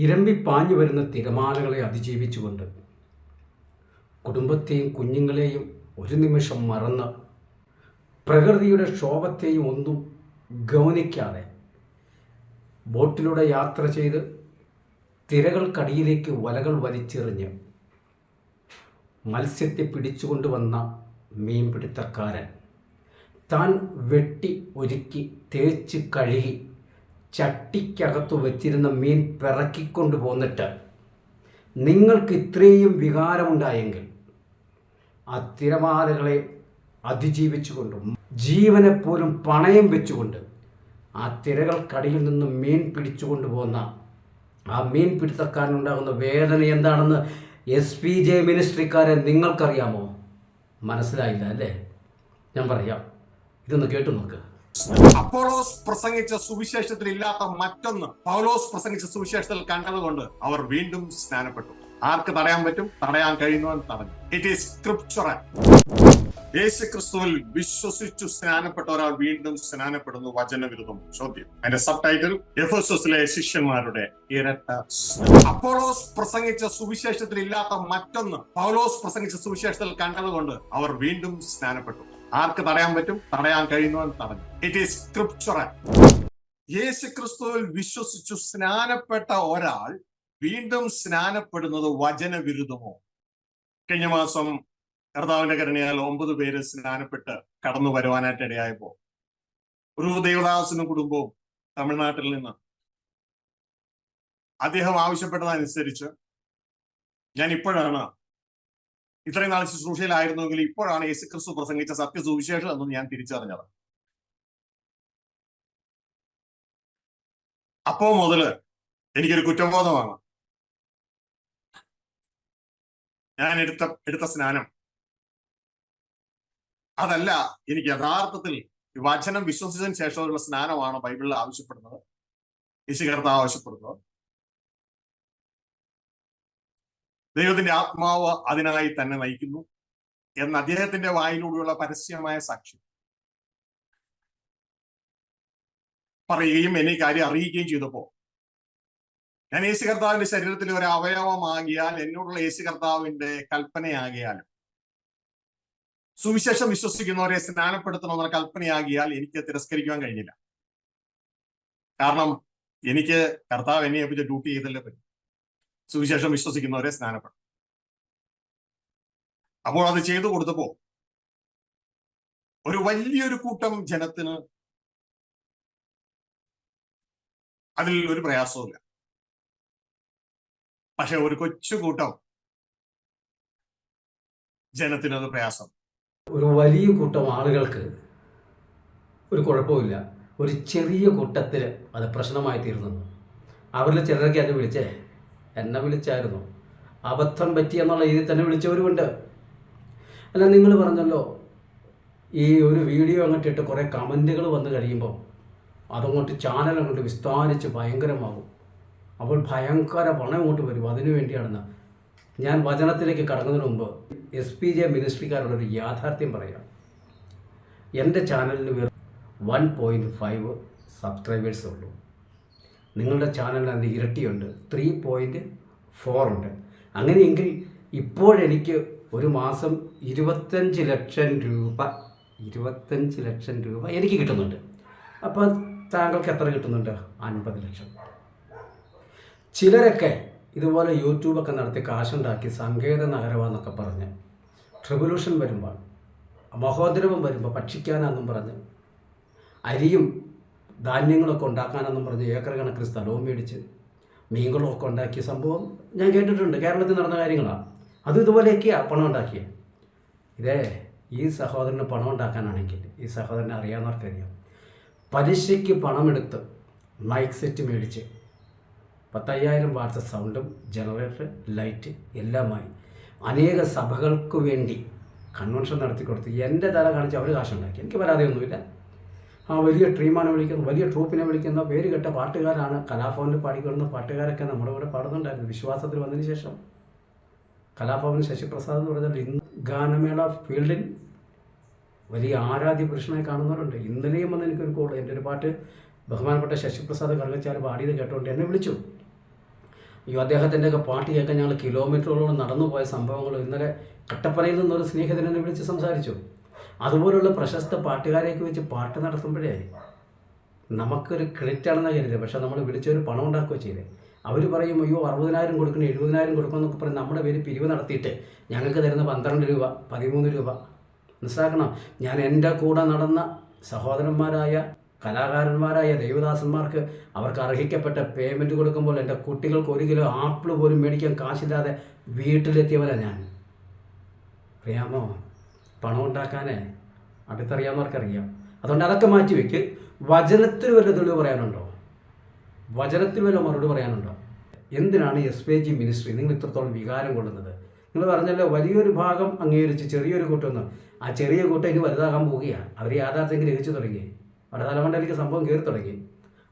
ഇരമ്പി പാഞ്ഞു വരുന്ന തിരമാലകളെ അതിജീവിച്ചുകൊണ്ട് കുടുംബത്തെയും കുഞ്ഞുങ്ങളെയും ഒരു നിമിഷം മറന്ന് പ്രകൃതിയുടെ ക്ഷോഭത്തെയും ഒന്നും ഗൗനിക്കാതെ ബോട്ടിലൂടെ യാത്ര ചെയ്ത് തിരകൾക്കടിയിലേക്ക് വലകൾ വലിച്ചെറിഞ്ഞ് മത്സ്യത്തെ പിടിച്ചുകൊണ്ടുവന്ന മീൻപിടുത്തക്കാരൻ താൻ വെട്ടി ഒരുക്കി തേച്ച് കഴുകി ചട്ടിക്കകത്തു വെച്ചിരുന്ന മീൻ പിറക്കിക്കൊണ്ട് പോന്നിട്ട് നിങ്ങൾക്ക് ഇത്രയും വികാരമുണ്ടായെങ്കിൽ ആ തിരമാലകളെ അതിജീവിച്ചുകൊണ്ടും ജീവനെപ്പോലും പണയം വെച്ചുകൊണ്ട് ആ തിരകൾക്കടിയിൽ നിന്ന് മീൻ പിടിച്ചുകൊണ്ട് പോകുന്ന ആ മീൻ പിടുത്തക്കാരനുണ്ടാകുന്ന വേദന എന്താണെന്ന് എസ് പി ജെ മിനിസ്ട്രിക്കാരെ നിങ്ങൾക്കറിയാമോ? മനസ്സിലായില്ല അല്ലേ? ഞാൻ പറയാം. ഇതൊന്ന് കേട്ടു നോക്ക്. അപ്പോളോസ് പ്രസംഗിച്ച സുവിശേഷത്തിൽ ഇല്ലാത്ത മറ്റൊന്ന് പൗലോസ് പ്രസംഗിച്ച സുവിശേഷത്തിൽ കണ്ടതുകൊണ്ട് അവർ വീണ്ടും സ്നാനപ്പെട്ടു. ആർക്ക് തടയാൻ പറ്റും? തടയാൻ കഴിയുന്നവൻ തടഞ്ഞു ഇറ്റ് ഈസ് സ്ക്രിപ്ചറൽ യേശു ക്രിസ്തുവിൽ വിശ്വസിച്ചു സ്നാനപ്പെട്ട ഒരാൾ വീണ്ടും സ്നാനപ്പെടുന്നു. വചനവിരുദ്ധം ചോദ്യം. അതിന്റെ സബ് ടൈറ്റിൽ എഫോസസിലെ ശിഷ്യന്മാരുടെ ഇരട്ട. അപ്പോളോസ് പ്രസംഗിച്ച സുവിശേഷത്തിൽ ഇല്ലാത്ത മറ്റൊന്ന് പൗലോസ് പ്രസംഗിച്ച സുവിശേഷത്തിൽ കണ്ടതുകൊണ്ട് അവർ വീണ്ടും സ്നാനപ്പെട്ടു. ആർക്ക് തടയാൻ പറ്റും? തടയാൻ കഴിയുന്നവൻ തടഞ്ഞു ഇറ്റ് ഈസ് സ്ക്രിപ്ചറൽ യേശു ക്രിസ്തുവിൽ വിശ്വസിച്ചു സ്നാനപ്പെട്ട ഒരാൾ വീണ്ടും സ്നാനപ്പെടുന്നത് വചനവിരുദ്ധമോ? കഴിഞ്ഞ മാസം കർത്താവിന്റെ കരുണയാൽ ഒമ്പത് പേര് സ്നാനപ്പെട്ട് കടന്നു വരുവാനായിട്ട് ഇടയായപ്പോ ഒരു ദേവദാസിനും കുടുംബവും തമിഴ്നാട്ടിൽ നിന്ന് അദ്ദേഹം ആവശ്യപ്പെട്ടതനുസരിച്ച് ഞാൻ ഇപ്പോഴാണ് ഇത്രയും നാൾ ശുശ്രൂഷയിലായിരുന്നുവെങ്കിൽ ഇപ്പോഴാണ് യേശു ക്രിസ്തു പ്രസംഗിച്ച സത്യ സുവിശേഷം എന്ന് ഞാൻ തിരിച്ചറിഞ്ഞത്. അപ്പോ മുതൽ എനിക്കൊരു കുറ്റബോധമാണ്. ഞാൻ എടുത്ത എടുത്ത സ്നാനം. അതല്ല എനിക്ക് യഥാർത്ഥത്തിൽ വചനം വിശ്വസിച്ചതിന് ശേഷമുള്ള സ്നാനമാണ് ബൈബിളിൽ ആവശ്യപ്പെടുന്നത്. യേശു കർത്താവ് ആവശ്യപ്പെടുന്നത്. ദൈവത്തിന്റെ ആത്മാവ് അതിനായി തന്നെ നയിക്കുന്നു എന്ന അദ്ദേഹത്തിന്റെ വായിലൂടെയുള്ള പരസ്യമായ സാക്ഷ്യം. പറയുകയും എന്നെ കാര്യം അറിയിക്കുകയും ചെയ്തപ്പോ ഞാൻ യേശു കർത്താവിന്റെ ശരീരത്തിൽ ഒരു അവയവമാകിയാൽ എന്നോടുള്ള യേശു കർത്താവിന്റെ കൽപ്പനയാകിയാലും സുവിശേഷം വിശ്വസിക്കുന്നവരെ സ്നാനപ്പെടുത്തണമെന്ന കൽപ്പനയാകിയാൽ എനിക്ക് തിരസ്കരിക്കുവാൻ കഴിഞ്ഞില്ല. കാരണം എനിക്ക് കർത്താവ് എന്നെ ഏൽപ്പിച്ച ഡ്യൂട്ടി ചെയ്തല്ലേ പറ്റും. സുവിശേഷം വിശ്വസിക്കുന്നവരെ സ്നാനപ്പെടും അപ്പോൾ അത് ചെയ്തു കൊടുത്തപ്പോ ഒരു വലിയൊരു കൂട്ടം ജനത്തിന് അതിൽ ഒരു പ്രയാസവുമില്ല. പക്ഷെ ഒരു കൊച്ചു കൂട്ടം ജനത്തിന് അത് പ്രയാസം. ഒരു വലിയ കൂട്ടം ആളുകൾക്ക് ഒരു കുഴപ്പമില്ല ഒരു ചെറിയ കൂട്ടത്തിൽ അത് പ്രശ്നമായി തീർന്നു അവരിൽ ചിലരൊക്കെ എന്നെ വിളിച്ചേ എന്നെ വിളിച്ചായിരുന്നു. അബദ്ധം പറ്റി എന്നുള്ള രീതിയിൽ തന്നെ വിളിച്ചവരുമുണ്ട്. അല്ല നിങ്ങൾ പറഞ്ഞല്ലോ ഈ ഒരു വീഡിയോ അങ്ങോട്ടിട്ട് കുറേ കമന്റുകൾ വന്ന് കഴിയുമ്പോൾ അതങ്ങോട്ട് ചാനൽ അങ്ങോട്ട് വിസ്താരിച്ച് ഭയങ്കരമാകും. അപ്പോൾ ഭയങ്കര പണം അങ്ങോട്ട് വരും. അതിനു വേണ്ടിയാണെന്ന് ഞാൻ വചനത്തിലേക്ക് കടക്കുന്നതിന് മുമ്പ് എസ് പി ജെ മിനിസ്ട്രിക്കാരോടൊരു യാഥാർത്ഥ്യം പറയാം. എന്റെ ചാനലിന് വെറും വൺ പോയിന്റ് ഫൈവ് സബ്സ്ക്രൈബേഴ്സേ ഉള്ളൂ. നിങ്ങളുടെ ചാനലിന് അതിന്റെ ഇരട്ടിയുണ്ട്. ത്രീ പോയിന്റ് ഫോർ ഉണ്ട്. അങ്ങനെയെങ്കിൽ ഇപ്പോഴെനിക്ക് ഒരു മാസം ഇരുപത്തഞ്ച് ലക്ഷം രൂപ ഇരുപത്തഞ്ച് ലക്ഷം രൂപ എനിക്ക് കിട്ടുന്നുണ്ട്. അപ്പോൾ താങ്കൾക്ക് എത്ര കിട്ടുന്നുണ്ട്? അൻപത് ലക്ഷം. ചിലരൊക്കെ ഇതുപോലെ യൂട്യൂബൊക്കെ നടത്തി കാശുണ്ടാക്കി സങ്കേത നഗരമാന്നൊക്കെ പറഞ്ഞ് ട്രിബുലൂഷൻ വരുമ്പോൾ മഹോദരവും വരുമ്പോൾ ഭക്ഷിക്കാനാണെന്നും പറഞ്ഞ് അരിയും ധാന്യങ്ങളൊക്കെ ഉണ്ടാക്കാനെന്നും പറഞ്ഞ് ഏക്കർ കണക്കിന് സ്ഥലവും മേടിച്ച് മീനുകളൊക്കെ ഉണ്ടാക്കിയ സംഭവം ഞാൻ കേട്ടിട്ടുണ്ട്. കേരളത്തിൽ നടന്ന കാര്യങ്ങളാണ് അതും ഇതുപോലെയൊക്കെയാണ് പണം ഉണ്ടാക്കിയത് ഇതേ ഈ സഹോദരന് പണം ഉണ്ടാക്കാനാണെങ്കിൽ ഈ സഹോദരനെ അറിയാവുന്നവർക്കറിയാം. പലിശയ്ക്ക് പണമെടുത്ത് മൈക്ക് സെറ്റ് മേടിച്ച് പത്തയ്യായിരം വാട്ട്സ് സൗണ്ടും ജനറേറ്റർ ലൈറ്റ് എല്ലാമായി അനേക സഭകൾക്ക് വേണ്ടി കൺവെൻഷൻ നടത്തി കൊടുത്ത് എന്റെ തല കാണിച്ച് അവർ കാശുണ്ടാക്കി. എനിക്ക് പരാതിയൊന്നുമില്ല. ആ വലിയ ട്രീമാണ് വിളിക്കുന്ന വലിയ ട്രൂപ്പിനെ വിളിക്കുന്ന പേര് കേട്ട പാട്ടുകാരാണ് കലാഭവനിൽ പാടിക്കൊള്ളുന്ന പാട്ടുകാരൊക്കെ നമ്മുടെ കൂടെ പാടുന്നുണ്ടായിരുന്നു. വിശ്വാസത്തിൽ വന്നതിന് ശേഷം കലാഭവൻ ശശിപ്രസാദ് എന്ന് പറഞ്ഞാൽ ഇന്ന് ഗാനമേള ഫീൽഡിൽ വലിയ ആരാധ്യ പുരുഷനായി കാണുന്നവരുണ്ട്. ഇന്നലെയും വന്ന് എനിക്കൊരു കോൾ എന്റെ ഒരു പാട്ട് ബഹുമാനപ്പെട്ട ശശിപ്രസാദ് കറുകച്ചാൽ പാടിയത് കേട്ടുകൊണ്ട് എന്നെ വിളിച്ചു. അയ്യോ അദ്ദേഹത്തിന്റെയൊക്കെ പാട്ട് കേൾക്കാൻ ഞങ്ങൾ കിലോമീറ്ററുകളോളം നടന്നു പോയ സംഭവങ്ങൾ ഇന്നലെ കട്ടപ്പനയിൽ നിന്നൊരു സ്നേഹത്തിനെന്നെ വിളിച്ച് സംസാരിച്ചു. അതുപോലുള്ള പ്രശസ്ത പാട്ടുകാരെയൊക്കെ വെച്ച് പാട്ട് നടത്തുമ്പോഴേ നമുക്കൊരു ക്രെഡിറ്റ് ആണെന്നാണ് കരുതുക. പക്ഷെ നമ്മൾ വിളിച്ചൊരു പണം ഉണ്ടാക്കുകയോ ചെയ്തേ അവർ പറയും അയ്യോ അറുപതിനായിരം കൊടുക്കണം എഴുപതിനായിരം കൊടുക്കണം എന്നൊക്കെ പറഞ്ഞ് നമ്മുടെ പേര് പിരിവ് നടത്തിയിട്ട് ഞങ്ങൾക്ക് തരുന്ന പന്ത്രണ്ട് രൂപ പതിമൂന്ന് രൂപ. മനസ്സിലാക്കണം? ഞാൻ എന്റെ കൂടെ നടന്ന സഹോദരന്മാരായ കലാകാരന്മാരായ ദേവദാസന്മാർക്ക് അവർക്ക് അർഹിക്കപ്പെട്ട പേയ്മെന്റ് കൊടുക്കുമ്പോൾ എന്റെ കുട്ടികൾക്ക് ഒരു കിലോ ആപ്പിൾ പോലും മേടിക്കാൻ കാശില്ലാതെ വീട്ടിലെത്തിയവരാണ് ഞാൻ. അറിയാമോ? പണം ഉണ്ടാക്കാനേ അടുത്തറിയാവുന്നവർക്കറിയാം. അതുകൊണ്ട് അതൊക്കെ മാറ്റി വെക്ക്. വചനത്തിൽ വല്ല തെളിവ് പറയാനുണ്ടോ? വചനത്തിൽ വല്ല മറുപടി പറയാനുണ്ടോ? എന്തിനാണ് എസ് പി ജി മിനിസ്ട്രി നിങ്ങൾ ഇത്രത്തോളം വികാരം കൊള്ളുന്നത്? നിങ്ങൾ പറഞ്ഞല്ലോ വലിയൊരു ഭാഗം അംഗീകരിച്ച് ചെറിയൊരു കൂട്ടമൊന്നും ആ ചെറിയ കൂട്ടം ഇനി വലുതാകാൻ പോവുകയാണ് അവർ യാഥാർത്ഥ്യം ഗ്രഹിച്ചു തുടങ്ങി. അവരുടെ വടതലമണ്ടലേക്ക് സംഭവം കയറി തുടങ്ങി.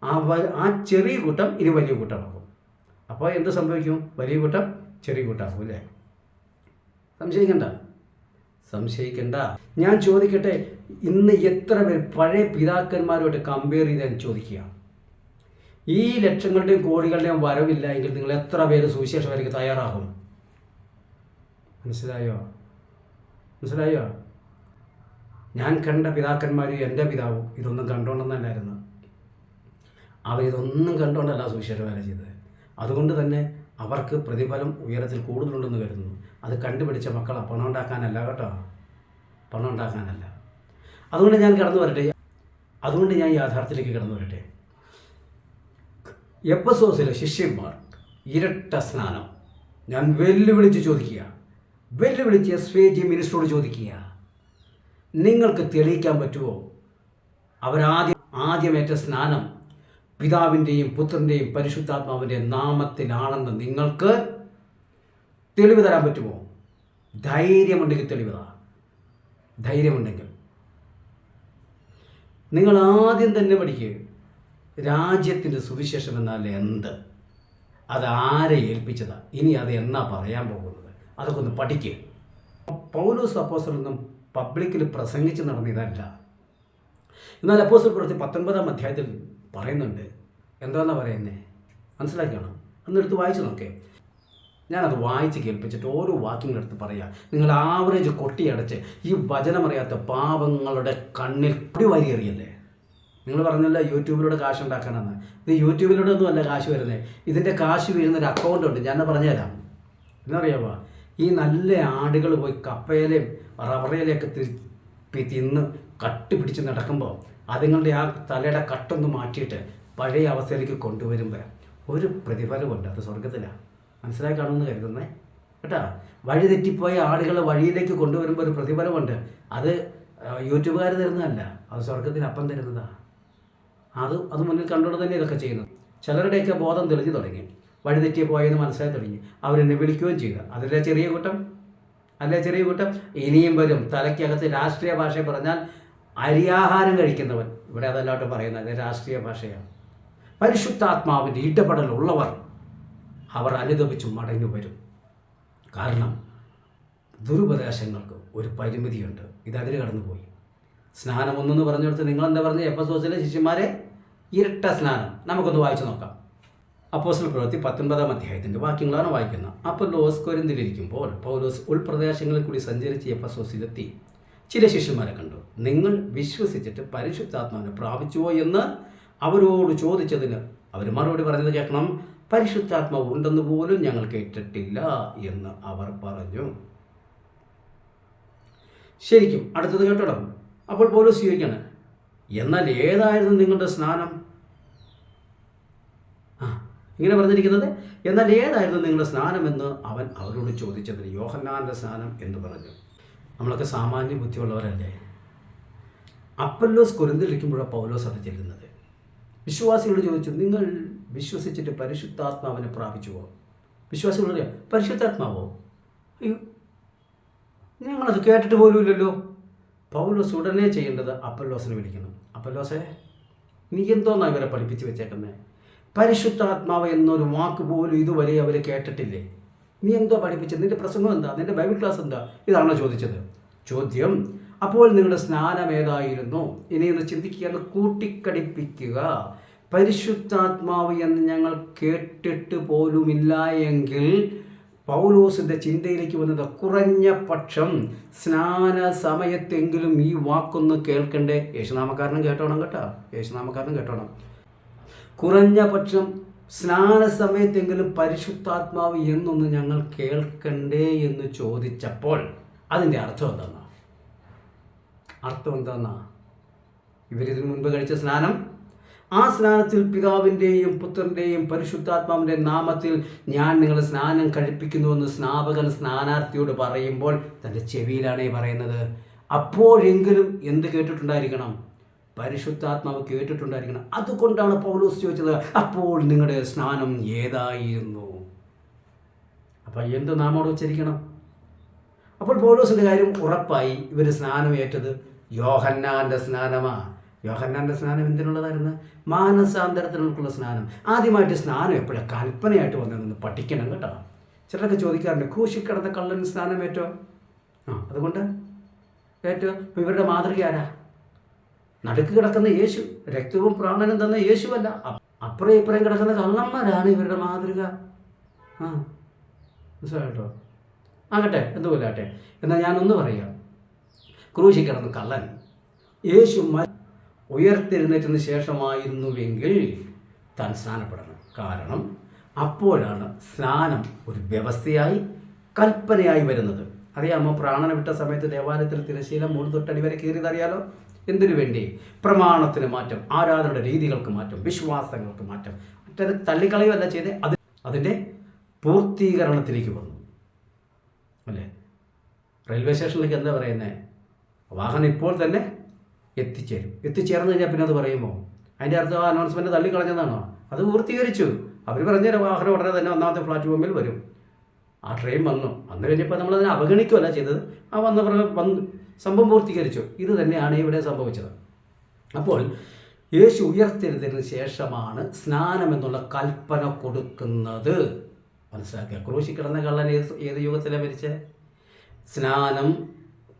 ആ ആ ചെറിയ കൂട്ടം ഇനി വലിയ കൂട്ടമാകും. അപ്പോൾ എന്ത് സംഭവിക്കും? വലിയ കൂട്ടം ചെറിയ കൂട്ടമാകും അല്ലേ? സംശയിക്കണ്ട. സംശയിക്കണ്ട. ഞാൻ ചോദിക്കട്ടെ ഇന്ന് എത്ര പേർ പഴയ പിതാക്കന്മാരുമായിട്ട് കമ്പയർ ചെയ്ത് ഞാൻ ചോദിക്കുക. ഈ ലക്ഷങ്ങളുടെയും കോടികളുടെയും വരവില്ല എങ്കിൽ നിങ്ങൾ എത്ര പേര് സുവിശേഷം വരയ്ക്ക് തയ്യാറാകും? മനസ്സിലായോ? മനസ്സിലായോ? ഞാൻ കണ്ട പിതാക്കന്മാരും എന്റെ പിതാവും ഇതൊന്നും കണ്ടുകൊണ്ടെന്നല്ലായിരുന്നു അവരിതൊന്നും കണ്ടുകൊണ്ടല്ല സുവിശേഷ വേല ചെയ്തത്. അതുകൊണ്ട് തന്നെ അവർക്ക് പ്രതിഫലം ഉയരത്തിൽ കൂടുതലുണ്ടെന്ന് കരുതുന്നു. അത് കണ്ടുപിടിച്ച മക്കളാ. പണം ഉണ്ടാക്കാനല്ല കേട്ടോ. പണം ഉണ്ടാക്കാനല്ല. അതുകൊണ്ട് ഞാൻ കടന്നു വരട്ടെ. അതുകൊണ്ട് ഞാൻ യാഥാർത്ഥ്യത്തിലേക്ക് കടന്നു വരട്ടെ. എപ്പസോസിലെ ശിഷ്യന്മാർ ഇരട്ട സ്നാനം. ഞാൻ വെല്ലുവിളിച്ച് ചോദിക്കുക. വെല്ലുവിളിച്ച് എസ് വി ജി മിനിസ്റ്ററോട് ചോദിക്കുക. നിങ്ങൾക്ക് തെളിയിക്കാൻ പറ്റുമോ അവരാദ്യം ആദ്യമേറ്റ സ്നാനം പിതാവിന്റെയും പുത്രന്റെയും പരിശുദ്ധാത്മാവിന്റെ നാമത്തിലാണെന്ന് നിങ്ങൾക്ക് തെളിവ് തരാൻ പറ്റുമോ? ധൈര്യമുണ്ടെങ്കിൽ തെളിവ് ധൈര്യമുണ്ടെങ്കിൽ. നിങ്ങൾ ആദ്യം തന്നെ പഠിക്കുക രാജ്യത്തിന്റെ സുവിശേഷം എന്നാൽ എന്ത്? അത് ആരെ ഏൽപ്പിച്ചതാ? ഇനി അത് എന്നാ പറയാൻ പോകുന്നത്? അതൊക്കെ ഒന്ന് പഠിക്കുക പൗലോസ് അപ്പോസ്റ്റലൊന്നും പബ്ലിക്കിൽ പ്രസംഗിച്ച് നടന്നതല്ല. എന്നാൽ അപ്പോസ്റ്റൽ പ്രവർത്തി പത്തൊൻപതാം അധ്യായത്തിൽ പറയുന്നുണ്ട്. എന്താണെന്നാ പറയുന്നത് മനസ്സിലാക്കിയാണോ? അന്നെടുത്ത് വായിച്ചു നോക്കേ. ഞാനത് വായിച്ച് കേൾപ്പിച്ചിട്ട് ഓരോ വാക്യങ്ങളെടുത്ത് പറയാം. നിങ്ങൾ ആവറേജ് കൊട്ടിയടച്ച് ഈ വചനമറിയാത്ത പാപങ്ങളുടെ കണ്ണിൽ പൊടി വരി എറിയല്ലേ നിങ്ങൾ പറഞ്ഞല്ലോ യൂട്യൂബിലൂടെ കാശ് ഉണ്ടാക്കാനാണ് ഇത് യൂട്യൂബിലൂടെ ഒന്നും അല്ല കാശ് വരുന്നത് ഇതിന്റെ കാശ് വീഴുന്ന ഒരു അക്കൗണ്ട് ഉണ്ട്. ഞാൻ പറഞ്ഞുതരാം. എന്നറിയാമോ ഈ നല്ല ആടുകൾ പോയി കപ്പയിലെയും റബ്ബറയിലെയൊക്കെ തിന്ന് കട്ടി പിടിച്ച് നടക്കുമ്പോൾ അതുങ്ങളുടെ ആ തലയുടെ കട്ടൊന്ന് മാറ്റിയിട്ട് പഴയ അവസ്ഥയിലേക്ക് കൊണ്ടുവരുമ്പോൾ ഒരു പ്രതിഫലമുണ്ട് അത് സ്വർഗത്തിലാണ് മനസ്സിലായി കാണുമെന്ന് കരുതുന്നേ. കേട്ടോ? വഴി തെറ്റിപ്പോയ ആടുകളെ വഴിയിലേക്ക് കൊണ്ടുവരുമ്പോൾ ഒരു പ്രതിഫലമുണ്ട് അത് യൂട്യൂബുകാർ തരുന്നതല്ല. അത് സ്വർഗത്തിന് അപ്പം തരുന്നതാണ് അത് അത് മുന്നിൽ കണ്ടുകൊണ്ട് തന്നെ ഇതൊക്കെ ചെയ്യുന്നത് ചിലരുടെയൊക്കെ ബോധം തെളിഞ്ഞു തുടങ്ങി. വഴി തെറ്റി പോയെന്ന് മനസ്സിലായി തുടങ്ങി. അവരെന്നെ വിളിക്കുകയും ചെയ്തു. അതിലെ ചെറിയ കൂട്ടം? അല്ലേ ചെറിയ കൂട്ടം? ഇനിയും വരും. തലയ്ക്കകത്ത് രാഷ്ട്രീയ ഭാഷ പറഞ്ഞാൽ അരിയാഹാരം കഴിക്കുന്നവൻ. ഇവിടെ അതല്ലാട്ട് പറയുന്നത് രാഷ്ട്രീയ ഭാഷയാണ്. പരിശുദ്ധാത്മാവിന്റെ ഇടപെടലുള്ളവർ അവർ അനുദപിച്ച് മടങ്ങി വരും. കാരണം ദുരുപദേശങ്ങൾക്ക് ഒരു പരിമിതിയുണ്ട്. ഇതതിന് കടന്നുപോയി. സ്നാനം ഒന്നെന്ന് പറഞ്ഞെടുത്ത് നിങ്ങളെന്താ പറഞ്ഞ? എപ്പസോസിലെ ശിഷ്യന്മാരെ ഇരട്ട സ്നാനം. നമുക്കൊന്ന് വായിച്ചു നോക്കാം. അപ്പോസ്റ്റൽ പ്രവൃത്തി പത്തൊൻപതാം അധ്യായത്തിന്റെ വാക്യങ്ങളാണ് വായിക്കുന്നത്. അപ്പോൾ ലോസ് കൊരിന്തിലിരിക്കുമ്പോൾ പൗലോസ് ഉൾപ്രദേശങ്ങളിൽ കൂടി സഞ്ചരിച്ച് എപ്പസോസിലെത്തി ചില ശിഷ്യന്മാരെ കണ്ടു. നിങ്ങൾ വിശ്വസിച്ചിട്ട് പരിശുദ്ധാത്മാവിനെ പ്രാപിച്ചുവോ എന്ന് അവരോട് ചോദിച്ചതിന് അവർ മറുപടി പറഞ്ഞത് കേൾക്കണം. പരിശുദ്ധാത്മാവ് ഉണ്ടെന്ന് പോലും ഞങ്ങൾ കേട്ടിട്ടില്ല എന്ന് അവർ പറഞ്ഞു. ശരിക്കും അടുത്തത് കേട്ടോ അപ്പോൾ പോലും സ്വീകരിക്കണം എന്നാൽ ഏതായിരുന്നു നിങ്ങളുടെ സ്നാനം? ആ ഇങ്ങനെ പറഞ്ഞിരിക്കുന്നത് എന്നാൽ ഏതായിരുന്നു നിങ്ങളുടെ സ്നാനം? എന്ന് അവൻ അവരോട് ചോദിച്ചതിന് യോഹന്നാന്റെ സ്നാനം എന്ന് പറഞ്ഞു. നമ്മളൊക്കെ സാമാന്യ ബുദ്ധിയുള്ളവരല്ലേ? അപ്പല്ലോസ് കുരുന്നിലിരിക്കുമ്പോഴാണ് പൗലോസ് അവിടെ ചെല്ലുന്നത്. വിശ്വാസികളോട് ചോദിച്ചു നിങ്ങൾ വിശ്വസിച്ചിട്ട് പരിശുദ്ധാത്മാവിനെ പ്രാപിച്ചുവോ വിശ്വാസികളോട് പറയാം പരിശുദ്ധാത്മാവോ? അയ്യോ ഞങ്ങളത് കേട്ടിട്ട് പോലുമില്ലല്ലോ പൗലോസ് ഉടനെ ചെയ്യേണ്ടത് അപ്പല്ലോസിനെ വിളിക്കണം. അപ്പല്ലോസേ നീ എന്തോന്നാ ഇവരെ പഠിപ്പിച്ച് വെച്ചേക്കുന്നത് പരിശുദ്ധാത്മാവ് എന്നൊരു വാക്ക് പോലും ഇതുവരെ അവർ കേട്ടിട്ടില്ലേ? നീ എന്തോ പഠിപ്പിച്ചത്? നിന്റെ പ്രസംഗം എന്താ? നിന്റെ ബൈബിൾ ക്ലാസ് എന്താ? ഇതാണോ ചോദിച്ചത്. ചോദ്യം അപ്പോൾ നിങ്ങളുടെ സ്നാനം ഏതായിരുന്നു? ഇനി എന്ന് കൂട്ടിക്കടിപ്പിക്കുക. പരിശുദ്ധാത്മാവ് എന്ന് ഞങ്ങൾ കേട്ടിട്ട് പോലുമില്ല എങ്കിൽ പൗലോസിന്റെ ചിന്തയിലേക്ക് വന്നത് കുറഞ്ഞ പക്ഷം സ്നാന സമയത്തെങ്കിലും ഈ വാക്കൊന്ന് കേൾക്കണ്ടേ? യേശുനാമക്കാരനും കേട്ടോണം കേട്ടോ. യേശുനാമക്കാരനും കേട്ടോണം. കുറഞ്ഞ പക്ഷം സ്നാന സമയത്തെങ്കിലും പരിശുദ്ധാത്മാവ് എന്നൊന്ന് ഞങ്ങൾ കേൾക്കണ്ടേ എന്ന് ചോദിച്ചപ്പോൾ അതിന്റെ അർത്ഥം എന്താണ് അർത്ഥം എന്താണ് ഇവരിതിനു മുൻപ് കഴിച്ച സ്നാനം. ആ സ്നാനത്തിൽ പിതാവിന്റെയും പുത്രന്റെയും പരിശുദ്ധാത്മാവിന്റെ നാമത്തിൽ ഞാൻ നിങ്ങളെ സ്നാനം കഴിപ്പിക്കുന്നുവെന്ന് സ്നാപകൻ സ്നാനാർത്ഥിയോട് പറയുമ്പോൾ തന്റെ ചെവിയിലാണ് പറയുന്നത്. അപ്പോഴെങ്കിലും എന്ത് കേട്ടിട്ടുണ്ടായിരിക്കണം? പരിശുദ്ധാത്മാവ് കേട്ടിട്ടുണ്ടായിരിക്കണം. അതുകൊണ്ടാണ് പൗലോസ് ചോദിച്ചത് അപ്പോൾ നിങ്ങളുടെ സ്നാനം ഏതായിരുന്നു? അപ്പം എന്ത് നാമോട് ഉച്ചരിക്കണം അപ്പോൾ പൗലോസിന്റെ കാര്യം ഉറപ്പായി ഇവർ സ്നാനം ഏറ്റത് യോഹന്നാന്റെ സ്നാനമാണ് യോഹന്നാന്റെ സ്നാനം എന്തിനുള്ളതായിരുന്നു? മാനസാന്തരത്തിനുള്ള സ്നാനം. ആദ്യമായിട്ട് സ്നാനം എപ്പോഴാണ് കൽപ്പനയായിട്ട് വന്നതെന്ന് പഠിക്കണം കേട്ടോ. ചിലരൊക്കെ ചോദിക്കാറുണ്ട് ക്രൂശിക്കിടന്ന കള്ളൻ സ്നാനം ഏറ്റോ? ആ അതുകൊണ്ട്? ഏറ്റോ? ഇവരുടെ മാതൃക ആരാ? നടുക്ക് കിടക്കുന്ന യേശു രക്തവും പ്രാണനും തന്ന യേശുവല്ല. അപ്പുറം ഇപ്പുറം കിടക്കുന്ന കള്ളന്മാരാണ് ഇവരുടെ മാതൃക. ആ മനസ്സിലായിട്ടോ ആകട്ടെ എന്തുപോലെ ആട്ടെ എന്നാൽ ഞാനൊന്ന് പറയാം. ക്രൂശി കിടന്ന കള്ളൻ. യേശു ഉയർത്തെഴുന്നേറ്റിന് ശേഷമായിരുന്നുവെങ്കിൽ താൻ സ്നാനപ്പെടണം. കാരണം അപ്പോഴാണ് സ്നാനം ഒരു വ്യവസ്ഥയായി കൽപ്പനയായി വരുന്നത്. അറിയാമോ പ്രാണന വിട്ട സമയത്ത് ദേവാലയത്തിൽ തിരശീല മൂന്ന് തൊട്ടടി വരെ കീറിയതറിയാലോ എന്തിനു വേണ്ടി? പ്രമാണത്തിന് മാറ്റം ആരാധനയുടെ രീതികൾക്ക് മാറ്റം വിശ്വാസങ്ങൾക്ക് മാറ്റം. മറ്റത് തള്ളിക്കളയുമല്ല ചെയ്ത് അത് അതിന്റെ പൂർത്തീകരണത്തിലേക്ക് വന്നു. അല്ലേ? റെയിൽവേ സ്റ്റേഷനിലേക്ക് എന്താ പറയുന്നത് വാഹനം ഇപ്പോൾ തന്നെ എത്തിച്ചേരും. എത്തിച്ചേർന്ന് കഴിഞ്ഞാൽ പിന്നെ അത് പറയുമോ? അതിന്റെ അർത്ഥം അനൗൺസ്മെന്റ് തള്ളിക്കളഞ്ഞതാണോ? അത് പൂർത്തീകരിച്ചു. അവർ പറഞ്ഞ വാഹനം ഉടനെ തന്നെ ഒന്നാമത്തെ പ്ലാറ്റ്ഫോമിൽ വരും. ആ ട്രെയിൻ വന്നു. വന്നു കഴിഞ്ഞപ്പോൾ നമ്മളതിനെ അവഗണിക്കുകയല്ല ചെയ്തത്. ആ വന്ന വന്ന് സംഭവം പൂർത്തീകരിച്ചു. ഇത് തന്നെയാണ് ഇവിടെ സംഭവിച്ചത്. അപ്പോൾ യേശു ഉയർത്തെഴുന്നതിന് ശേഷമാണ് സ്നാനം എന്നുള്ള കൽപ്പന കൊടുക്കുന്നത്. മനസ്സിലാക്കുക ക്രൂശി കിടന്ന കള്ളൻ ഏത് ഏത് യുഗത്തിലാണ് മരിച്ചത് സ്നാനം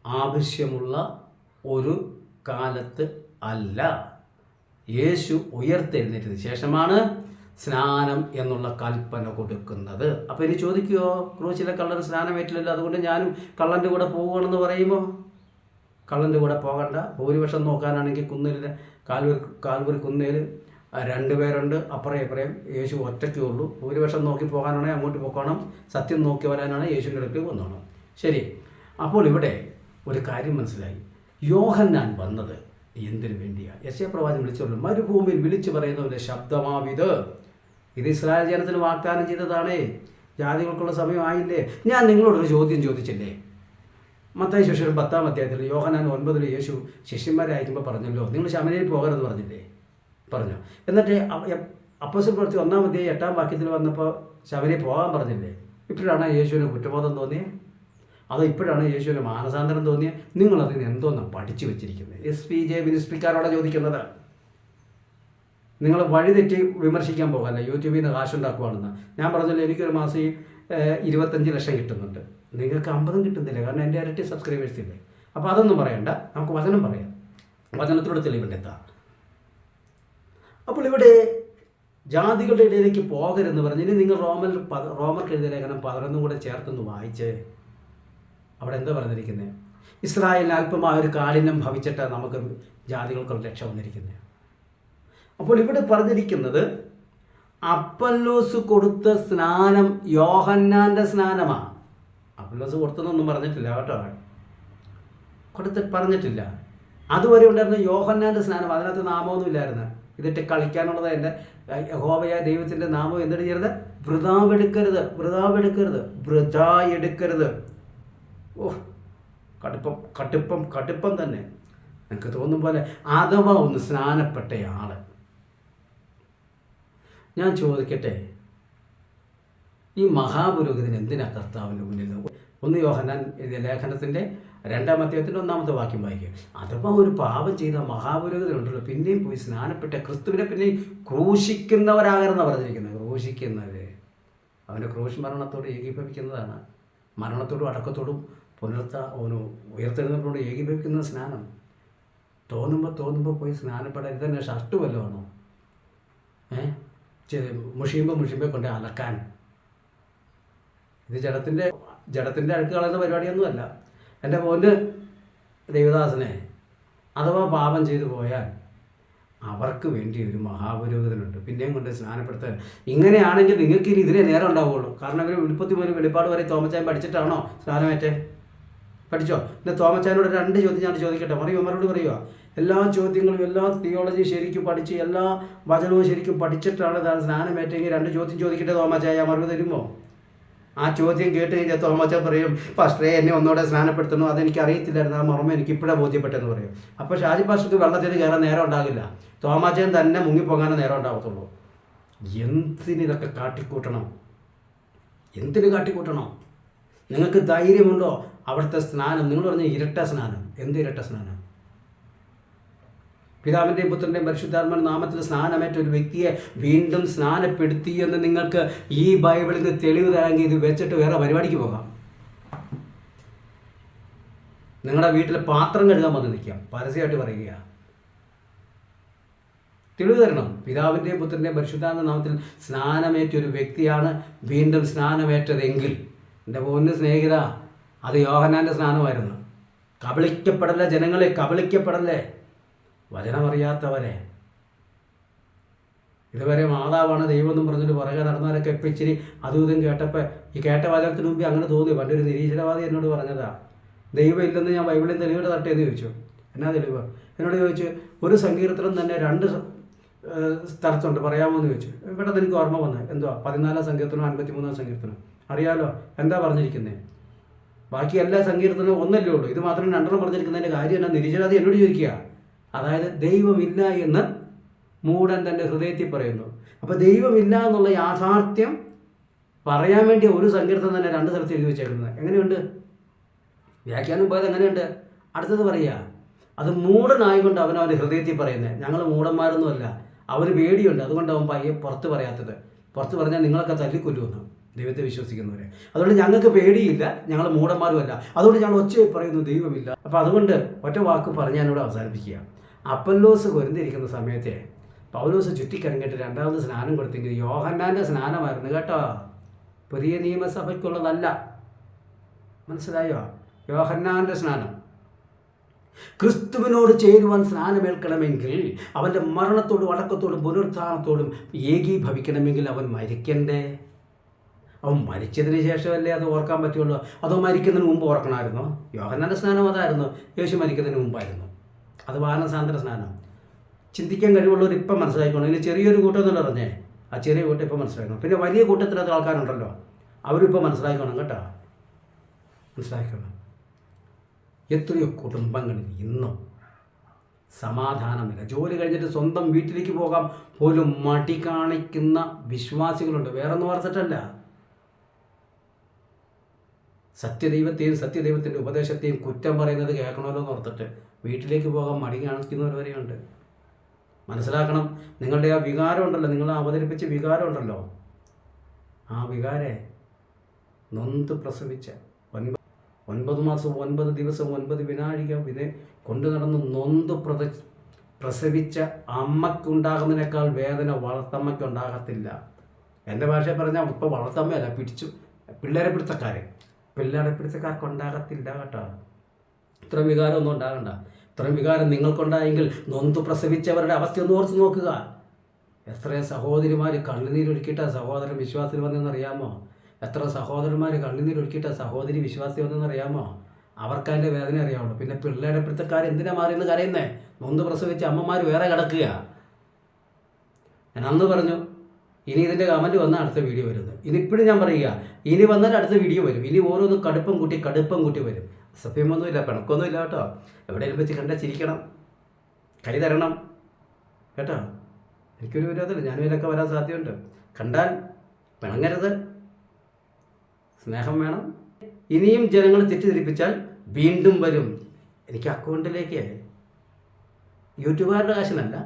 ആവശ്യമുള്ള ഒരു കാലത്ത് അല്ല. യേശു ഉയർത്തെഴുന്നേറ്റതിന് ശേഷമാണ് സ്നാനം എന്നുള്ള കൽപ്പന കൊടുക്കുന്നത്. അപ്പോൾ ഇനി ചോദിക്കുമോ ക്രൂശിലെ കള്ളൻ സ്നാനം ഏറ്റില്ലല്ലോ അതുകൊണ്ട് ഞാനും കള്ളന്റെ കൂടെ പോവുകയാണെന്ന് പറയുമോ കള്ളന്റെ കൂടെ പോകണ്ട. ഭൂരിപക്ഷം നോക്കാനാണെങ്കിൽ കുന്നിൽ കാൽവരി കാൽവരി കുന്നേൽ രണ്ട് പേരുണ്ട്. അപ്പുറം ഇപ്പുറയും യേശു ഒറ്റയ്ക്കേ ഉള്ളൂ. ഭൂരിപക്ഷം നോക്കി പോകാനാണെങ്കിൽ അങ്ങോട്ട് പോകണം. സത്യം നോക്കി വരാനാണ് യേശുവിന്റെ അടുത്ത് വന്നോണം. ശരി. അപ്പോൾ ഇവിടെ ഒരു കാര്യം മനസ്സിലായി. യോഹന്നാൻ വന്നത് എന്തിനു വേണ്ടിയാണ് യശയപ്രവാചം വിളിച്ചുള്ളൂ മരുഭൂമിയിൽ വിളിച്ചു പറയുന്ന ഒരു ശബ്ദമാവിത് ഇത് ഇസ്രായേൽ ജനത്തിന് വാഗ്ദാനം ചെയ്തതാണേ. ജാതികൾക്കുള്ള സമയമായില്ലേ ഞാൻ നിങ്ങളോടൊരു ചോദ്യം ചോദിച്ചില്ലേ? മത്തായി ശിഷ്യർ പത്താം അധ്യായത്തിൽ യോഹനാൻ ഒൻപതിൽ യേശു ശിഷ്യന്മാരെ അയക്കുമ്പോൾ പറഞ്ഞല്ലോ നിങ്ങൾ ശമനയിൽ പോകരുത് പറഞ്ഞില്ലേ? പറഞ്ഞു. എന്നിട്ട് അപ്പോസിൽ പ്രവർത്തി ഒന്നാം അധ്യായം എട്ടാം വാക്യത്തിൽ വന്നപ്പോൾ ശമനയിൽ പോകാൻ പറഞ്ഞില്ലേ? ഇപ്പോഴാണ് യേശുവിന് കുറ്റബോധം തോന്നിയത് അത് ഇപ്പോഴാണ് യേശുവിന് മാനസാന്തരം തോന്നിയത് നിങ്ങൾ അതിന് എന്തോന്നാണ് പഠിച്ചു വെച്ചിരിക്കുന്നത് എസ് പി ജെ മിനിസ്ട്രിക്കാരോടെ ചോദിക്കുന്നത്. നിങ്ങൾ വഴിതെറ്റി വിമർശിക്കാൻ പോകല്ല യൂട്യൂബിൽ നിന്ന് കാശുണ്ടാക്കുവാണെന്ന്. ഞാൻ പറഞ്ഞല്ലോ എനിക്കൊരു മാസം ഇരുപത്തഞ്ച് ലക്ഷം കിട്ടുന്നുണ്ട്. നിങ്ങൾക്ക് അമ്പതും കിട്ടുന്നില്ല കാരണം എന്റെ ഇരട്ടി സബ്സ്ക്രൈബേഴ്സ് ഇല്ലേ. അപ്പോൾ അതൊന്നും പറയണ്ട. നമുക്ക് വചനം പറയാം. വചനത്തിലൂടെ തെളിവുണ്ടെത്താം അപ്പോൾ ഇവിടെ ജാതികളുടെ ഇടയിലേക്ക് പോകരുതെന്ന് പറഞ്ഞ് ഇനി നിങ്ങൾ റോമൽ റോമർ റോമർക്ക് എഴുതിയ ലേഖനം പതിനൊന്നും കൂടെ ചേർത്തൊന്ന് വായിച്ച്. അവിടെ എന്താ പറഞ്ഞിരിക്കുന്നത് ഇസ്രായേലിന് അല്പമായ ഒരു കാഠിന്യം ഭവിച്ചിട്ട് നമുക്ക് ജാതികൾക്കുള്ള രക്ഷ വന്നിരിക്കുന്നത് അപ്പോൾ ഇവിടെ പറഞ്ഞിരിക്കുന്നത് അപ്പല്ലോസ് കൊടുത്ത സ്നാനം യോഹന്നാന്റെ സ്നാനമാണ് അപ്പല്ലോസ് കൊടുത്തതൊന്നും പറഞ്ഞിട്ടില്ല കേട്ടോ. കൊടുത്ത് പറഞ്ഞിട്ടില്ല. അതുവരെ ഉണ്ടായിരുന്ന യോഹന്നാന്റെ സ്നാനം അതിനകത്ത് നാമമൊന്നും ഇല്ലായിരുന്നു ഇതിട്ട് കളിക്കാനുള്ളത് എന്റെ യഹോവയായ ദൈവത്തിന്റെ നാമം എന്തിട്ട് ചെയ്യരുത്? വൃതാവെടുക്കരുത് വൃതാവെടുക്കരുത് വൃതാ എടുക്കരുത് ഓ കടുപ്പം കടുപ്പം കടുപ്പം തന്നെ. എനിക്ക് തോന്നും പോലെ അഥവാ ഒന്ന് സ്നാനപ്പെട്ടയാൾ ഞാൻ ചോദിക്കട്ടെ ഈ മഹാപുരോഹിതൻ എന്തിനാ കർത്താവിന്റെ മുന്നിൽ ഒന്ന് യോഹനാൻ എഴുതിയ ലേഖനത്തിന്റെ രണ്ടാം അധ്യായത്തിന്റെ ഒന്നാമത്തെ വാക്യം വായിക്കുക. അഥവാ ഒരു പാപം ചെയ്ത മഹാപുരോഹിതനുണ്ടല്ലോ പിന്നെയും പോയി സ്നാനപ്പെട്ട ക്രിസ്തുവിനെ പിന്നെയും ക്രൂശിക്കുന്നവരാകരെന്ന് പറഞ്ഞിരിക്കുന്നത്. ക്രൂശിക്കുന്നത്. അവന്റെ ക്രൂശ് മരണത്തോട് ഏകീഭവിക്കുന്നതാണ്. മരണത്തോടും അടക്കത്തോടും പുനർത്ത ഒരു ഉയർത്തെഴുന്നപ്പോഴും ഏകീഭവിക്കുന്ന സ്നാനം. തോന്നുമ്പോൾ തോന്നുമ്പോൾ പോയി സ്നാനപ്പെടാൻ ഇതന്നെ ഷർട്ട് ആണോ? ഏ? മുഷിയുമ്പോൾ മുഷിയുമ്പോൾ കൊണ്ട് അലക്കാൻ. ഇത് ജഡത്തിന്റെ ജഡത്തിന്റെ അഴുക്ക് കളയുന്ന പരിപാടിയൊന്നുമല്ല എന്റെ മോന് ദേവദാസനെ അഥവാ പാപം ചെയ്തു പോയാൽ അവർക്ക് വേണ്ടി ഒരു മഹാപുരോഹിതനുണ്ട്. പിന്നെയും കൊണ്ട് സ്നാനപ്പെടുത്തുക. ഇങ്ങനെയാണെങ്കിൽ നിങ്ങൾക്ക് ഇനി ഇതിനെ നേരം ഉണ്ടാവുകയുള്ളൂ. കാരണം ഇവർ വെളുപ്പത്തി പോലും വെളിപ്പാട് വരെ തോമച്ചാൻ പഠിച്ചിട്ടാണോ സ്നാനമേറ്റേ? പഠിച്ചോ? പിന്നെ തോമച്ചാനോട് രണ്ട് ചോദ്യം ഞാൻ ചോദിക്കട്ടെ? മറിയോ? മറുപടി പറയുക എല്ലാ ചോദ്യങ്ങളും എല്ലാ തിയോളജി ശരിക്കും പഠിച്ച് എല്ലാ വചനവും ശരിക്കും പഠിച്ചിട്ടാണ് താൻ സ്നാനമേറ്റെങ്കിൽ രണ്ട് ചോദ്യം ചോദിക്കട്ടെ തോമച്ചായ മറുപടി തരുമോ? ആ ചോദ്യം കേട്ട് കഴിഞ്ഞാൽ തോമച്ച പറയും ഫസ്റ്റേ എന്നെ ഒന്നുകൂടെ സ്നാനപ്പെടുത്തണോ? അതെനിക്ക് അറിയത്തില്ലായിരുന്നു ആ മർമ്മം എനിക്ക് ഇപ്പോഴേ ബോധ്യപ്പെട്ടെന്ന് പറയും. അപ്പോൾ ഷാജി പാസ്റ്റർക്ക് വെള്ളത്തിൽ കയറാൻ നേരം ഉണ്ടാകില്ല. തോമാച്ചൻ തന്നെ മുങ്ങിപ്പോകാനേ നേരം ഉണ്ടാകത്തുള്ളൂ എന്തിന് ഇതൊക്കെ കാട്ടിക്കൂട്ടണം? എന്തിന് കാട്ടിക്കൂട്ടണം? നിങ്ങൾക്ക് ധൈര്യമുണ്ടോ? അവിടുത്തെ സ്നാനം നിങ്ങൾ പറഞ്ഞ ഇരട്ട സ്നാനം. എന്ത് ഇരട്ട സ്നാനം? പിതാവിന്റെയും പുത്രന്റെയും പരിശുദ്ധാത്മ നാമത്തിൽ സ്നാനമേറ്റ ഒരു വ്യക്തിയെ വീണ്ടും സ്നാനപ്പെടുത്തി എന്ന് നിങ്ങൾക്ക് ഈ ബൈബിളിൽ നിന്ന് തെളിവ് തരാമെങ്കിൽ ഇത് വെച്ചിട്ട് വേറെ പരിപാടിക്ക് പോകാം. നിങ്ങളുടെ വീട്ടിലെ പാത്രം കഴുകാൻ വന്ന് നിൽക്കാം. പരസ്യമായിട്ട് പറയുക തെളിവ് തരണം. പിതാവിന്റെയും പുത്രന്റെയും പരിശുദ്ധാത്മ നാമത്തിൽ സ്നാനമേറ്റ ഒരു വ്യക്തിയാണ് വീണ്ടും സ്നാനമേറ്റതെങ്കിൽ. എന്റെ പോന്ന് സ്നേഹിത അത് യോഹനാന്റെ സ്നാനമായിരുന്നു. കബളിക്കപ്പെടല്ലേ ജനങ്ങളെ കബളിക്കപ്പെടല്ലേ? വചനമറിയാത്തവരെ ഇതുവരെ മാതാവാണ് ദൈവം എന്നും പറഞ്ഞിട്ട് പുറകെ നടന്നവരൊക്കെ ഇപ്പം ഇച്ചിരി അതും ഇതും കേട്ടപ്പോൾ ഈ കേട്ട വചനത്തിന് മുമ്പ് അങ്ങനെ തോന്നി. പണ്ടൊരു നിരീശ്വരവാദി എന്നോട് പറഞ്ഞതാ ദൈവം ഇല്ലെന്ന് ഞാൻ ബൈബിളിൽ തെളിവിടെ തട്ടേന്ന് ചോദിച്ചു. എന്നാ തെളിവ്? എന്നോട് ചോദിച്ചു ഒരു സങ്കീർത്തനം തന്നെ രണ്ട് സ്ഥലത്തുണ്ട് പറയാമോ? എന്ന് ചോദിച്ചു. പെട്ടെന്ന് എനിക്ക് ഓർമ്മ വന്നത് എന്തോ പതിനാലാം സങ്കീർത്തനം അൻപത്തി മൂന്നാം സങ്കീർത്തനം അറിയാലോ? എന്താ പറഞ്ഞിരിക്കുന്നത് ബാക്കി എല്ലാ സങ്കീർത്തനവും ഒന്നല്ലേ ഉള്ളൂ. ഇത് മാത്രം രണ്ടെണ്ണം പറഞ്ഞിരിക്കുന്നതിന്റെ കാര്യം എന്നാ നിരീശ്വരാതി എന്നോട് ചോദിക്കുക. അതായത് ദൈവമില്ല എന്ന് മൂടൻ തന്റെ ഹൃദയത്തിൽ പറയുന്നു. അപ്പോൾ ദൈവമില്ല എന്നുള്ള യാഥാർത്ഥ്യം പറയാൻ വേണ്ടി ഒരു സങ്കീർത്തനം തന്നെ രണ്ട് സ്ഥലത്ത് എഴുതി വെച്ചേക്കുന്നത്. എങ്ങനെയുണ്ട്? വ്യാഖ്യാനം പോയത് എങ്ങനെയുണ്ട്? അടുത്തത് പറയുക. അത് മൂടനായതുകൊണ്ട് അവൻ അവന്റെ ഹൃദയത്തിൽ പറയുന്നത്. ഞങ്ങൾ മൂടന്മാരൊന്നുമല്ല. അവന് പേടിയുണ്ട്. അതുകൊണ്ട് അവൻ പയ്യെ പുറത്ത് പറയാത്തത്. പുറത്ത് പറഞ്ഞാൽ നിങ്ങളൊക്കെ തല്ലിക്കൊല്ലുമെന്ന്. ദൈവത്തെ വിശ്വസിക്കുന്നവരെ. അതുകൊണ്ട് ഞങ്ങൾക്ക് പേടിയില്ല ഞങ്ങൾ മൂടന്മാരുമല്ല അതുകൊണ്ട് ഞങ്ങൾ ഒച്ച പറയുന്നു ദൈവമില്ല. അപ്പോൾ അതുകൊണ്ട് ഒറ്റ വാക്ക് പറഞ്ഞ് ഞാനിവിടെ അവസാനിപ്പിക്കുക. അപ്പല്ലോസ് കൊരുന്നിരിക്കുന്ന സമയത്തെ പൗലോസ് ചുറ്റിക്കറങ്ങിയിട്ട് രണ്ടാമത് സ്നാനം കൊടുത്തെങ്കിൽ യോഹന്നാന്റെ സ്നാനമായിരുന്നു കേട്ടോ. പുതിയ നിയമസഭയ്ക്കുള്ളതല്ല. മനസ്സിലായോ? യോഹന്നാന്റെ സ്നാനം. ക്രിസ്തുവിനോട് ചേരുവാൻ സ്നാനമേൽക്കണമെങ്കിൽ അവന്റെ മരണത്തോടും അടക്കത്തോടും പുനരുത്ഥാനത്തോടും ഏകീഭവിക്കണമെങ്കിൽ അവൻ മരിക്കണ്ടേ? അവൻ മരിച്ചതിന് ശേഷമല്ലേ അത് ഓർക്കാൻ പറ്റുള്ളൂ? അതോ മരിക്കുന്നതിന് മുമ്പ് ഓർക്കണമായിരുന്നോ? യോഹന്നാന്റെ സ്നാനം അതായിരുന്നു. യേശു മരിക്കുന്നതിന് മുമ്പായിരുന്നു. അത് വാനസാന്തര സ്നാനം. ചിന്തിക്കാൻ കഴിവുള്ളവർ ഇപ്പം മനസ്സിലാക്കണം ഇതിൽ ചെറിയൊരു കൂട്ടം എന്നല്ല പറഞ്ഞേ? ആ ചെറിയ കൂട്ടം ഇപ്പം മനസ്സിലാക്കണം പിന്നെ വലിയ കൂട്ടത്തിനകത്ത് ആൾക്കാരുണ്ടല്ലോ. അവരിപ്പോൾ മനസ്സിലാക്കണം കേട്ടോ. മനസ്സിലാക്കണം എത്രയോ കുടുംബങ്ങളിൽ ഇന്നും സമാധാനമില്ല. ജോലി കഴിഞ്ഞിട്ട് സ്വന്തം വീട്ടിലേക്ക് പോകാൻ പോലും മടി കാണിക്കുന്ന വിശ്വാസികളുണ്ട്. വേറൊന്നും ഓർത്തിട്ടല്ല. സത്യദൈവത്തെയും സത്യദൈവത്തിന്റെ ഉപദേശത്തെയും കുറ്റം പറയുന്നത് കേൾക്കണമല്ലോ എന്ന് ഓർത്തിട്ട് വീട്ടിലേക്ക് പോകാൻ മടി കാണിക്കുന്നവർ വരെയുണ്ട്. മനസ്സിലാക്കണം നിങ്ങളുടെ ആ വികാരം ഉണ്ടല്ലോ നിങ്ങൾ അവതരിപ്പിച്ച വികാരം ഉണ്ടല്ലോ. ആ വികാരെ നൊന്ത് പ്രസവിച്ച ഒൻപത് ഒൻപത് മാസം ഒൻപത് ദിവസം ഒൻപത് വിനാഴിക വിനെ കൊണ്ടു നടന്ന് നൊന്ത് പ്രത പ്രസവിച്ച അമ്മയ്ക്കുണ്ടാകുന്നതിനേക്കാൾ വേദന വളർത്തമ്മയ്ക്കുണ്ടാകത്തില്ല. എന്റെ ഭാഷയിൽ പറഞ്ഞാൽ ഇപ്പോൾ വളർത്തമ്മയല്ല പിടിച്ചു പിള്ളേരെ പിടുത്തക്കാരെ. പിള്ളേരെ പിടുത്തക്കാർക്ക് ഉണ്ടാകത്തില്ല കേട്ടോ. ഇത്ര വികാരമൊന്നും ഉണ്ടാകണ്ട. ഇത്ര വികാരം നിങ്ങൾക്കുണ്ടായെങ്കിൽ നൊന്ത് പ്രസവിച്ചവരുടെ അവസ്ഥ ഒന്ന് ഓർത്ത് നോക്കുക. എത്ര സഹോദരിമാർ കണ്ണുനീരൊഴുക്കിയിട്ട സഹോദരൻ വിശ്വാസത്തിൽ വന്നതെന്ന് അറിയാമോ എത്ര സഹോദരന്മാർ കണ്ണുനീരൊഴുക്കിയിട്ട സഹോദരി വിശ്വാസത്തിൽ വന്നതെന്ന് അറിയാമോ അവർക്ക് അതിന്റെ വേദന അറിയാവുള്ളൂ. പിന്നെ പിള്ളേരുടെ പിടുത്തക്കാർ എന്തിനാ മാറിയെന്ന് കരയുന്നേ? നൊന്ത് പ്രസവിച്ച അമ്മമാർ വേറെ കിടക്കുക ഞാൻ അന്ന് പറഞ്ഞു ഇനി ഇതിന്റെ കമന്റ് വന്നാൽ അടുത്ത വീഡിയോ വരുന്നത് ഇനി ഇപ്പോഴും ഞാൻ പറയുക ഇനി വന്നാൽ അടുത്ത വീഡിയോ വരും. ഇനി ഓരോന്ന് കടുപ്പം കൂട്ടി കടുപ്പം കൂട്ടി വരും. സത്യമൊന്നുമില്ല പിണക്കൊന്നുമില്ല കേട്ടോ. എവിടെയെങ്കിലും വെച്ച് കണ്ടാൽ ചിരിക്കണം. കൈ തരണം. കേട്ടോ? എനിക്കൊരു വിരോധമില്ല. ഞാനും ഇതിലൊക്കെ വരാൻ സാധ്യതയുണ്ട്. കണ്ടാൽ പിണങ്ങരുത്. സ്നേഹം വേണം. ഇനിയും ജനങ്ങൾ തെറ്റിദ്ധരിപ്പിച്ചാൽ വീണ്ടും വരും. എനിക്ക് അക്കൗണ്ടിലേക്ക് യൂട്യൂബുകാരുടെ കാശിനല്ല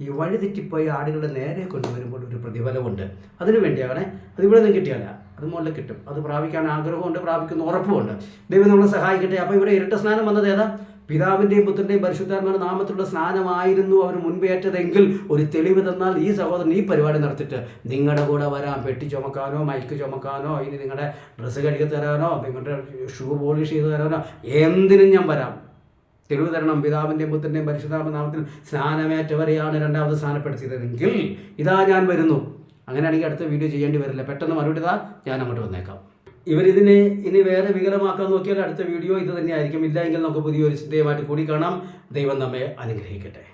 ഈ വഴി തെറ്റിപ്പോയി ആടുകളെ നേരെ കൊണ്ടുവരുമ്പോൾ ഒരു പ്രതിഫലമുണ്ട്. അതിനു വേണ്ടിയാണേ അതിവിടെ നിന്ന് കിട്ടിയാല അത് മുകളിൽ കിട്ടും. അത് പ്രാപിക്കാൻ ആഗ്രഹമുണ്ട് പ്രാപിക്കുന്ന ഉറപ്പുമുണ്ട്. ദൈവം നമ്മളെ സഹായിക്കട്ടെ. അപ്പോൾ ഇവിടെ ഇരട്ട സ്നാനം വന്നത് ഏതാ? പിതാവിന്റെയും പുത്രന്റെയും പരിശുദ്ധാത്മാരുടെ നാമത്തിലുള്ള സ്നാനമായിരുന്നു അവർ മുൻപേറ്റതെങ്കിൽ ഒരു തെളിവ് തന്നാൽ ഈ സഹോദരൻ ഈ പരിപാടി നടത്തിയിട്ട് നിങ്ങളുടെ കൂടെ വരാം. പെട്ടി ചുമക്കാനോ മൈക്ക് ചുമക്കാനോ ഇനി നിങ്ങളുടെ ഡ്രസ്സ് കഴുകി തരാനോ നിങ്ങളുടെ ഷൂ പോളിഷ് ചെയ്ത് തരാനോ എന്തിനും ഞാൻ വരാം. തെളിവ് പിതാവിന്റെയും പുത്രന്റെയും പരിശുദ്ധാത്മ നാമത്തിൽ സ്നാനമേറ്റവരെയാണ് രണ്ടാമത് സ്നാനപ്പെടുത്തിയതെങ്കിൽ ഇതാ ഞാൻ വരുന്നു. അങ്ങനെയാണെങ്കിൽ അടുത്ത വീഡിയോ ചെയ്യേണ്ടി വരില്ല. പെട്ടെന്ന് മറുപടി ഇതാ ഞാൻ അങ്ങോട്ട് വന്നേക്കാം. ഇവരിതിനെ ഇനി വേറെ വികലമാക്കാൻ നോക്കിയാൽ അടുത്ത വീഡിയോ ഇത് തന്നെയായിരിക്കും. ഇല്ല എങ്കിൽ നമുക്ക് പുതിയൊരു ചിന്തയുമായിട്ട് കൂടി കാണാം. ദൈവം നമ്മെ അനുഗ്രഹിക്കട്ടെ.